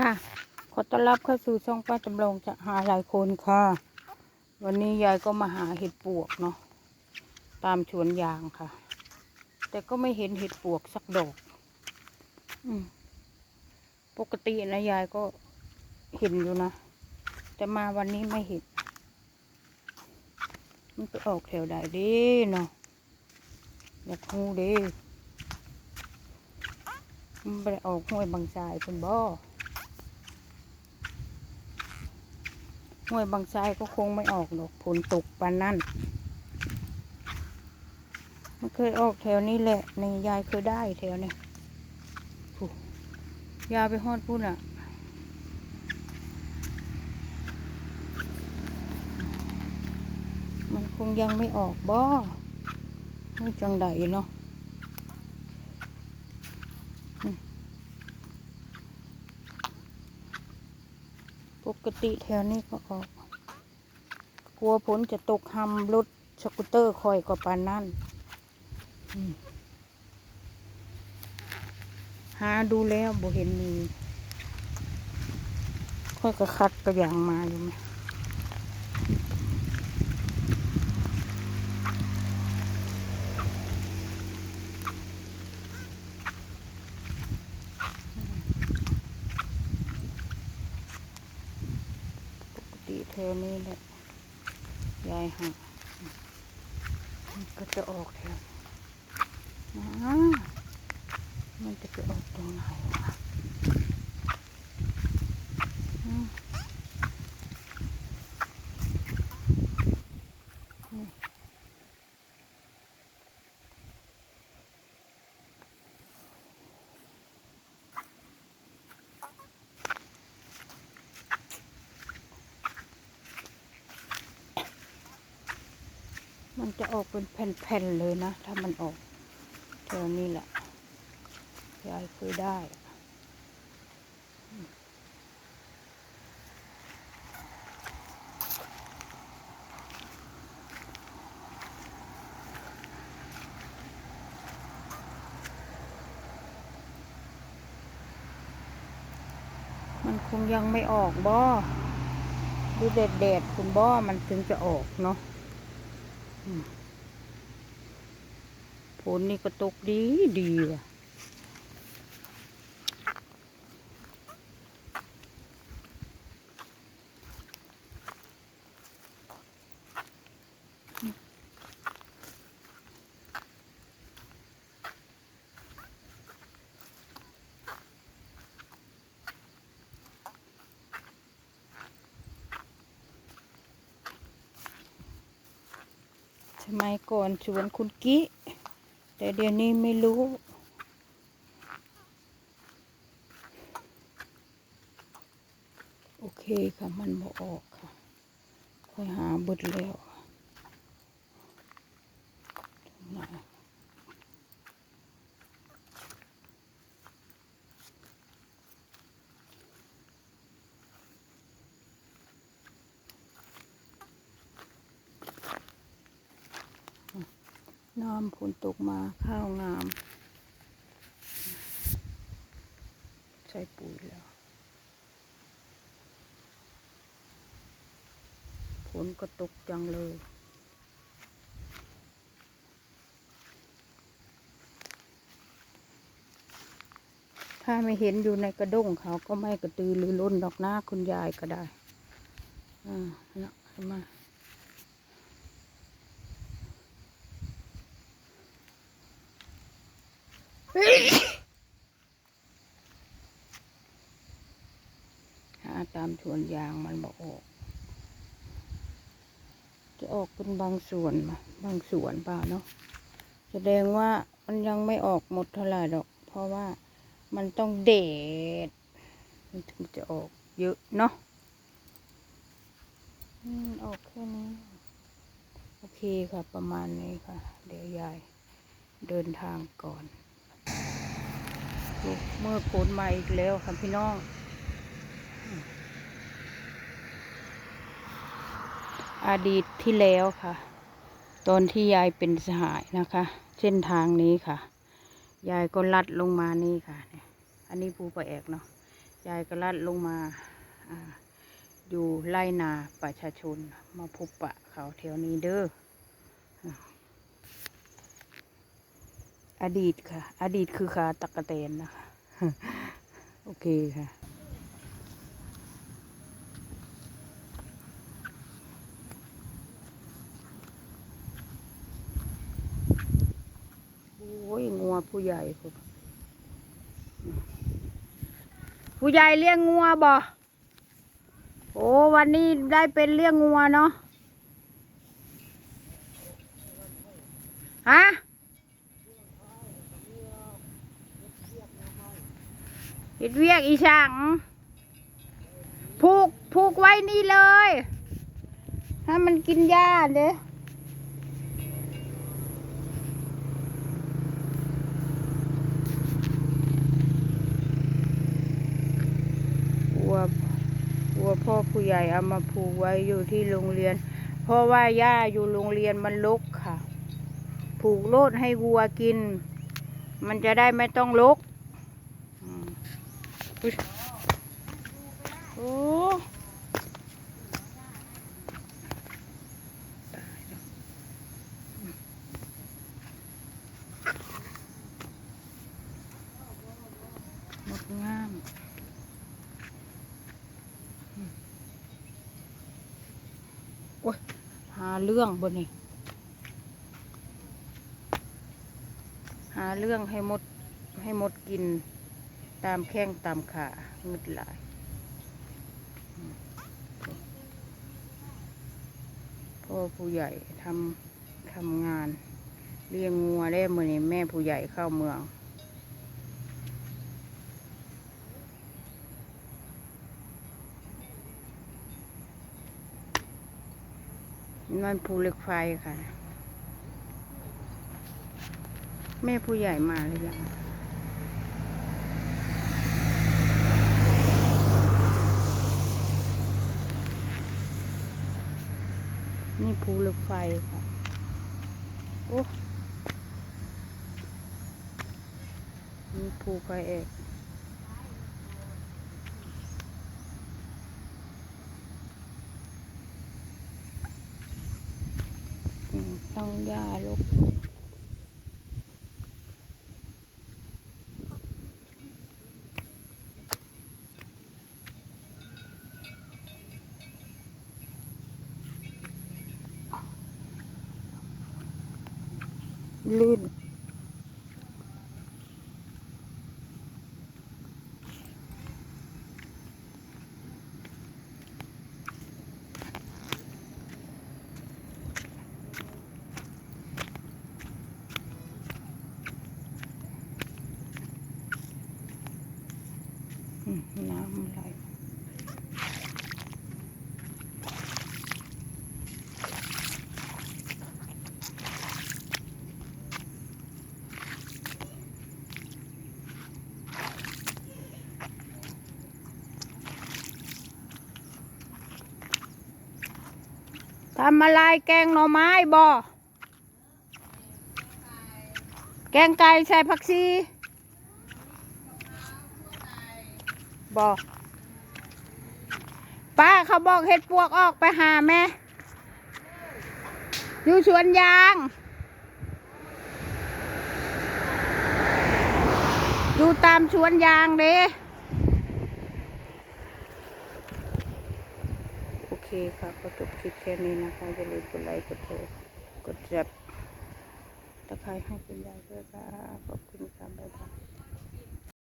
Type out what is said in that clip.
ค่ะ ขอต้อนรับเข้าสู่ช่องป้าจำลองจะหาหลายคนค่ะ วันนี้ยายก็มาหาเห็ดปวกเนาะ ตามสวนยางค่ะ แต่ก็ไม่เห็นเห็ดปวกสักดอก อืม ปกตินะยายก็เห็นอยู่นะ แต่มาวันนี้ไม่เห็น มันไปออกแถวใดด้เนาะ อยากฮู้เด้มันไปออกห้วยบางทรายเป็นบ่ ห้วยบางทรายก็คงไม่ออกหรอกฝนตกปานนั่นมันเคยออกแถวนี้แหละในยายเคยได้แถวนี้ผู้ยาไปฮอดพุ่นอะ มันคงยังไม่ออกบ่ไม่จังใดเนาะ ปกติแถวนี้ก็ออก กลัวฝนจะตกหำรถสกูตเตอร์คอยกว่าปานนั่นหาดูแล้วบ่เห็นมีค่อยกระคัดกระยางมาอยู่ไหม ถวนี้แหละยายหักก็จะออกแถวอ่ามันจะไปออกตรงไหน มันจะออกเป็นแผ่นๆเลยนะ ถ้ามันออกแถวนี้แหละยายเคยได้มันคงยังไม่ออกบ่ดูแดดแดดๆคุณบ่มันถึงจะออกเนาะ ผลนนี่ก็ตกดีดีว่ะ สมัยก่อนสวนคุณกี้แต่เดี๋ยวนี้ไม่รู้ โอเคค่ะ มันบอออกค่ะ ค่อยหาเบดแล้วตร นน้ำฝนตกมาข้าวงามใส่ปุ๋ยแล้วฝนก็ตกจังเลยถ้าไม่เห็นอยู่ในกระด้งเขาก็ไม่กระตือรือร้นดอกหน้าคุณยายก็ได้ อ่าเนาะมา หาตามสวนยางมันบอกออก จะออกเป็นบางส่วนมาบางส่วนเปล่าเนาะแสดงว่ามันยังไม่ออกหมดเท่าไหร่ดอก เพราะว่ามันต้องเด็ดมันถึงจะออกเยอะเนาะอืมออกแค่นี้ โอเคค่ะประมาณนี้ค่ะ เดี๋ยวยายเดินทางก่อน เมื่อฝนมาอีกแล้วค่ะพี่น้อง อดีตที่แล้วค่ะ ตอนที่ยายเป็นสหายนะคะ เส้นทางนี้ค่ะ ยายก็ลัดลงมานี่ค่ะเนี่ยอันนี้ภูปะแอกเนาะ ยายก็ลัดลงมาออยู่ไล่นาประชาชนมาพบปะเขาแถวนี้เด้อ อดีตค่ะ อดีตคือขาตะกะเตนนะคะ โอเคค่ะโอ้ยงัวผู้ใหญ่พุ่นผู้ใหญ่เลี้ยงงัวบ่โอ้วันนี้ได้เป็นเลี้ยงงัวเนาะฮะ ห็ดเวียกอีช่างผูกผูกไว้นี่เลยให้มันกินหญ้าเด้วัววัวพ่อผู้ใหญ่เอามาผูกไว้อยู่ที่โรงเรียน เพราะว่าหญ้าอยู่โรงเรียนมันลกค่ะ ผูกโลดให้วัวกิน มันจะได้ไม่ต้องลก โอ้หมดงามโอ้ยหาเรื่องบนนี่หาเรื่องให้มดให้มดกิน ตามแข้งตามขาเงึดหลายพ่อผู้ใหญ่ทำทำงาน เลี้ยงงัวได้มือนี่แม่ผู้ใหญ่เข้าเมืองมันภูเหล็กไฟค่ะ แม่ผู้ใหญ่มาหรือยัง ภูเหล็กไฟค่ะโอ้นี่ภูไฟเอกอืมต้องย่าลก ลื่น อืมน้ำไหลทำอะไรแกงหน่อไม้บ่แกงไก่ใส่ผักชีบอกป้าเขาบอกเห็ดปวกออกไปหาแม่ อยู่สวนยาง อยู่ตามสวนยางเด้โอเคค่ะก็จบคลิปแค่นี้นะคะอย่าลืมกดไลค์กดแชร์กดแชร์ตะไคร้ให้คุณยายด้วยค่ะขอบคุณค่ะบ๊ายบาย